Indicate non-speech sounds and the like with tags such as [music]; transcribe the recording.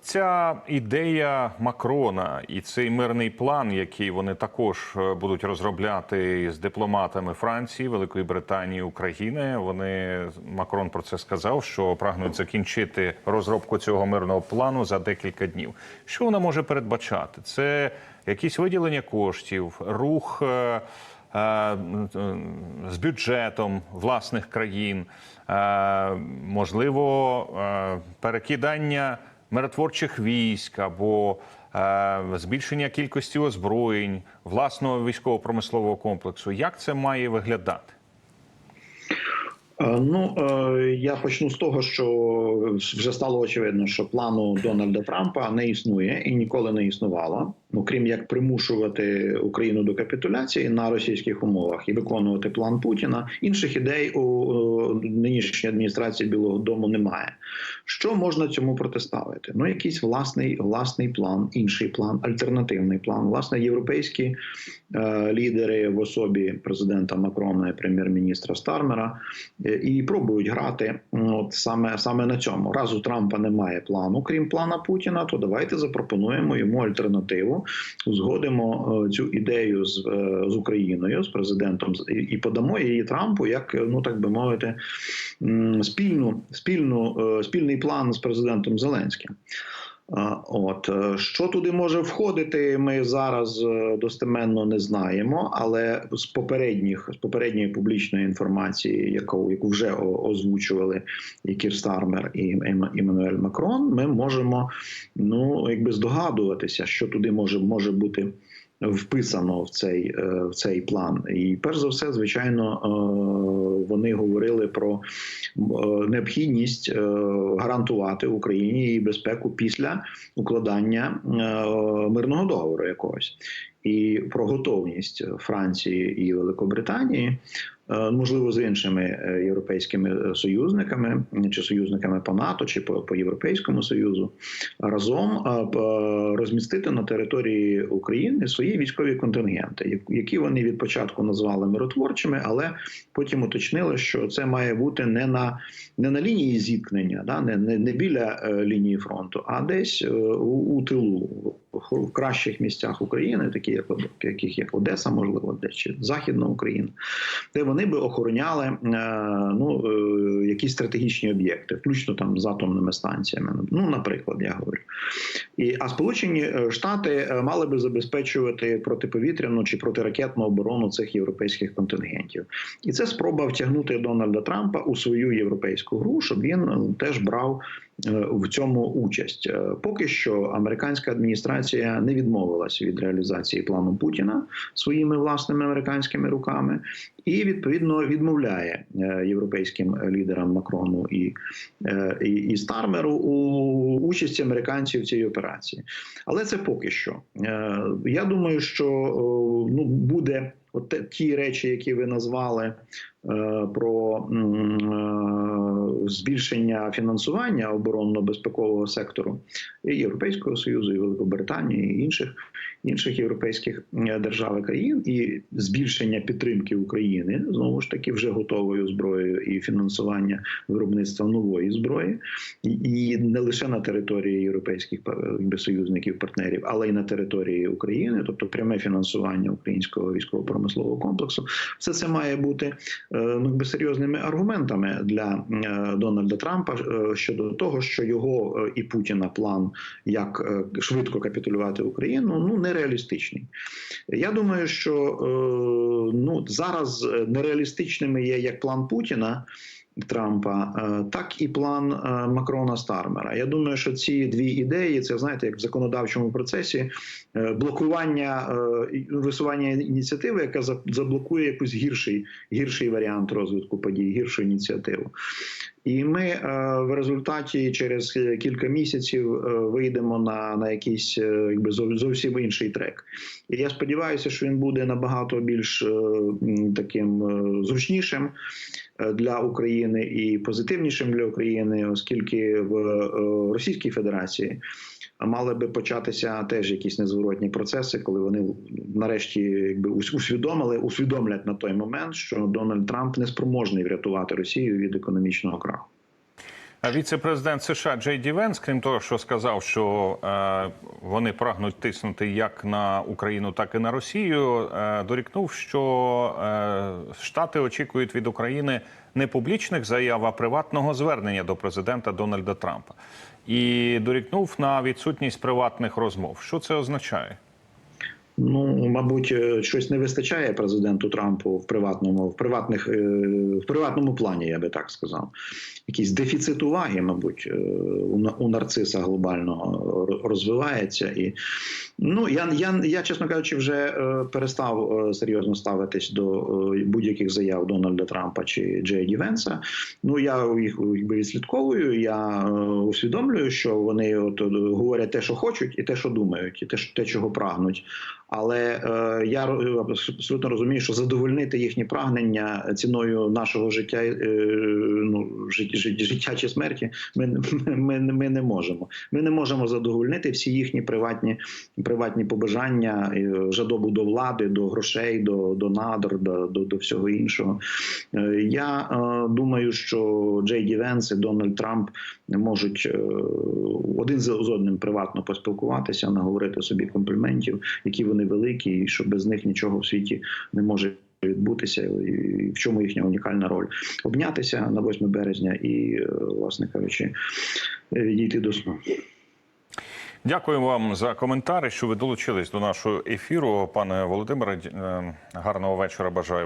ця ідея Макрона і цей мирний план, який вони також е, будуть розробляти з дипломатами Франції, Великої Британії, України. Вони Макрон про це сказав, що прагнуть закінчити розробку цього мирного плану за декілька днів. Що вона може передбачати? Це якісь виділення коштів, рух. е, е, з бюджетом власних країн, можливо, перекидання миротворчих військ або е, збільшення кількості озброєнь, власного військово-промислового комплексу. Як це має виглядати? Е, Ну е, я почну з того, що вже стало очевидно, що плану Дональда Трампа не існує і ніколи не існувало. Ну крім як примушувати Україну до капітуляції на російських умовах і виконувати план Путіна. Інших ідей у нинішньої адміністрації Білого Дому немає. Що можна цьому протиставити? Ну, якийсь власний власний план, інший план, альтернативний план. Власне, європейські е, лідери в особі президента Макрона і прем'єр-міністра Стармера е, і пробують грати от саме саме на цьому. Раз у Трампа немає плану, крім плана Путіна, то давайте запропонуємо йому альтернативу, узгодимо е, цю ідею з, е, з Україною, з президентом і, подамо її Трампу, як е, ну так би мовити, спільну спільну спільний план з президентом Зеленським. От е, що туди може входити, ми зараз е, достеменно не знаємо. Але з попередніх з попередньої публічної інформації, яку яку вже озвучували і Кір Стармер і Ем- Еммануель Макрон, ми можемо ну якби здогадуватися, що туди може, може бути. Вписано в цей е, в цей план, і перш за все, звичайно, е, вони говорили про е, необхідність гарантувати Україні її безпеку після укладання мирного договору якогось, і про готовність Франції і Великобританії. е, Можливо, з іншими е, європейськими е, союзниками чи союзниками по НАТО чи по, по Європейському Союзу разом розмістити на території України свої військові контингенти, які вони від початку назвали миротворчими, але потім уточнили, що це має бути не на не на лінії зіткнення, да, не, не, не біля лінії фронту, а десь у, у тилу, в, кращих місцях України, такі як яких як Одеса, можливо, десь чи Західна Україна, де вони би охороняли е, ну, е, якісь стратегічні об'єкти, включно там з атомними станціями. Ну, наприклад, я говорю. І, а Сполучені е, Штати мали би забезпечувати протиповітряну чи протиракетну оборону цих європейських контингентів. І це спроба втягнути Дональда Трампа у свою європейську гру, щоб він теж брав в цьому участь. Е, Поки що американська адміністрація не відмовилася від реалізації плану Путіна своїми власними американськими руками, і відповідно відмовляє е, європейським лідерам Макрону і, е, і, і Стармеру у участі американців в цій операції. Але це поки що. Е, Я думаю, що ну буде. От ті речі, які ви назвали е, про е, збільшення фінансування оборонно-безпекового сектору і Європейського союзу, і Великобританії, і інших інших європейських е, держав і країн, і збільшення підтримки України знову ж таки вже готовою зброєю і фінансування виробництва нової зброї, і, не лише на території європейських е, союзників партнерів, але й на території України, тобто пряме фінансування українського військово-промислового комплексу. Все це має бути е, ну, серйозними аргументами для Дональда Трампа е, щодо того, що його е, і Путіна план як е, швидко капітулювати Україну ну нереалістичний. Я думаю, що ну зараз нереалістичними є як план Путіна. Трампа, е, так і план е, Макрона Стармера. Я думаю, що ці дві ідеї це знаєте, як в законодавчому процесі е, блокування висування ініціативи, яка за- заблокує якийсь гірший, гірший варіант розвитку подій, гіршу ініціативу. І ми в результаті через кілька місяців вийдемо на, на якийсь якби зов- зовсім інший трек. І я сподіваюся, що він буде набагато більш таким зручнішим для України і позитивнішим для України, оскільки в е, Російській Федерації мали би початися теж якісь незворотні процеси, коли вони нарешті якби ус- усвідомили, усвідомлять на той момент, що Дональд Трамп не спроможний врятувати Росію від економічного краху. Віце-президент США Джей Ді Венс, крім того, що сказав, що е, вони прагнуть тиснути як на Україну, так і на Росію, е, дорікнув, що е, Штати очікують від України не публічних заяв, а приватного звернення до президента Дональда Трампа. І дорікнув на відсутність приватних розмов. Що це означає? Ну, мабуть, е, щось не вистачає президенту Трампу в приватному, в приватних е, в приватному плані, я би так сказав. Якийсь дефіцит уваги, мабуть, е, у на- у нарциса глобального розвивається. І ну я, я, я чесно кажучи, вже перестав серйозно ставитись до будь-яких заяв Дональда Трампа чи Джей Ді Венса. Ну я їх якби відслідковую. Я усвідомлюю, що вони от говорять те, що хочуть, і те, що думають, і те, те, чого прагнуть. Але е, я абсолютно розумію, що задовольнити їхні прагнення ціною нашого життя, е, ну жит- жит- життя чи смерті, ми, [laughs] ми, ми не можемо. Ми не можемо задовольнити всі їхні приватні приватні побажання, е, жадобу до влади, до грошей, до, до надр, до, до, до всього іншого. Е, Я е, думаю, що Джей Ді Венс і Дональд Трамп можуть е, один з одним приватно поспілкуватися, наговорити собі компліментів, які вони великі, і що без них нічого в світі не може. Відбутися і в чому їхня унікальна роль обнятися на 8 березня і, е, власне кажучи, відійти до сну. Дякую вам за коментари, що ви долучились до нашого ефіру. Пане Володимире, е, гарного вечора бажаю.